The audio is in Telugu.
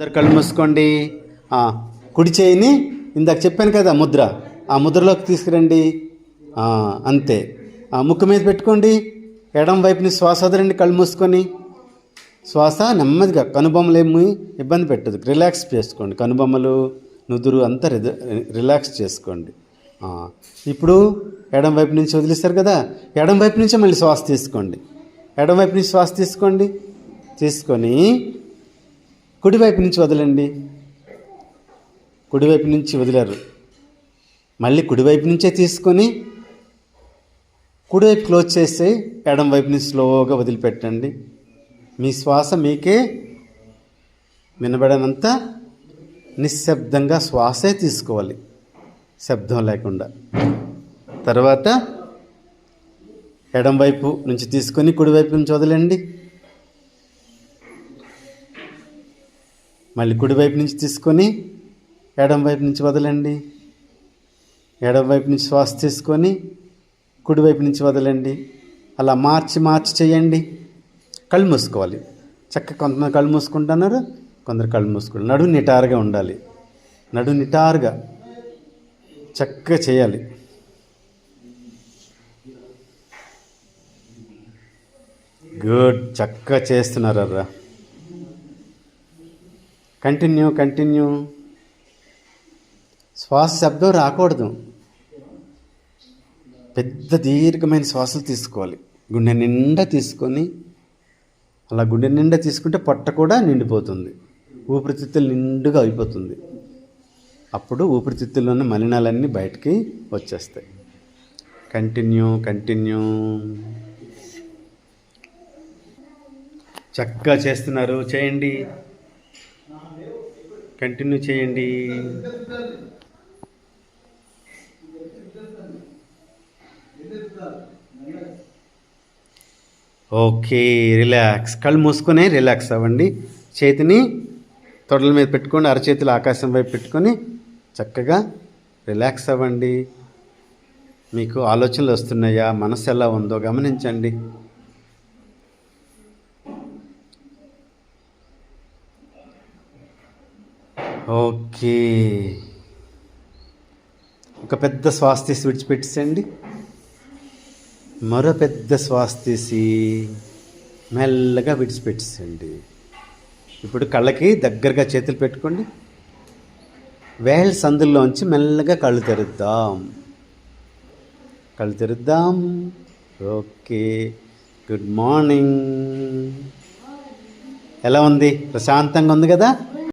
ఇద్దరు కళ్ళు మూసుకోండి. కుడి చేయిని ఇందాక చెప్పాను కదా ముద్ర. ఆ ముద్రలోకి తీసుకురండి. అంతే. ఆ, ముక్కు మీద పెట్టుకోండి. ఎడం వైపుని శ్వాస వదలండి కళ్ళు మూసుకొని. శ్వాస నెమ్మదిగా కనుబొమ్మలు ఏమి ఇబ్బంది పెట్టదు. రిలాక్స్ చేసుకోండి. కనుబొమ్మలు నుదురు అంతా రిద- రిలాక్స్ చేసుకోండి. ఇప్పుడు ఎడం వైపు నుంచి వదిలేస్తారు కదా. ఎడం వైపు నుంచి మళ్ళీ శ్వాస తీసుకోండి. ఎడం వైపు నుంచి శ్వాస తీసుకోండి. తీసుకొని కుడివైపు నుంచి వదలండి. కుడివైపు నుంచి వదిలారు. మళ్ళీ కుడివైపు నుంచే తీసుకొని కుడివైపు క్లోజ్ చేసి ఎడం వైపు నుంచి స్లోగా వదిలిపెట్టండి. మీ శ్వాస మీకే వినబడనంత నిశ్శబ్దంగా శ్వాసే తీసుకోవాలి. శబ్దం లేకుండా. తర్వాత ఎడం వైపు నుంచి తీసుకొని కుడివైపు నుంచి వదలండి. మళ్ళీ కుడివైపు నుంచి తీసుకొని ఎడం వైపు నుంచి వదలండి. ఎడం వైపు నుంచి శ్వాస తీసుకొని కుడివైపు నుంచి వదలండి. అలా మార్చి మార్చి చేయండి. కళ్ళు మూసుకోవాలి. చక్కగా కొంతమంది కళ్ళు మూసుకుంటున్నారు కొందరు కళ్ళు మూసుకుంటారు నడు నిటారుగా ఉండాలి. నడు నిటారుగా చక్కగా చేయాలి. గుడ్. చక్కగా చేస్తున్నారు అర్రా కంటిన్యూ కంటిన్యూ శ్వాస శబ్దం రాకూడదు. పెద్ద దీర్ఘమైన శ్వాసలు తీసుకోవాలి. గుండె నిండా తీసుకొని అలా గుండె నిండా తీసుకుంటే పొట్ట కూడా నిండిపోతుంది. ఊపిరితిత్తులు నిండుగా అయిపోతుంది. అప్పుడు ఊపిరితిత్తుల్లో ఉన్న మలినాలన్నీ బయటికి వచ్చేస్తాయి. కంటిన్యూ కంటిన్యూ చక్కగా చేస్తున్నారు. చేయండి. కంటిన్యూ చేయండి. Okay relax. కళ్ళు మూసుకొని రిలాక్స్ అవ్వండి. చేతిని తొడల మీద పెట్టుకొని అరచేతులు ఆకాశం వైపు పెట్టుకొని చక్కగా రిలాక్స్ అవ్వండి. మీకు ఆలోచనలు వస్తున్నాయా? మనసు ఎలా ఉందో గమనించండి. ఓకే. ఒక పెద్ద శ్వాస తీసి విడిచిపెట్టేసండి మరో పెద్ద శ్వాస తీసి మెల్లగా విడిచిపెట్టేసండి ఇప్పుడు కళ్ళకి దగ్గరగా చేతులు పెట్టుకోండి. వేళ్ళ సందుల్లోంచి మెల్లగా కళ్ళు తెరుద్దాం. కళ్ళు తెరుద్దాం. ఓకే. Good morning. ఎలా ఉంది? ప్రశాంతంగా ఉంది కదా?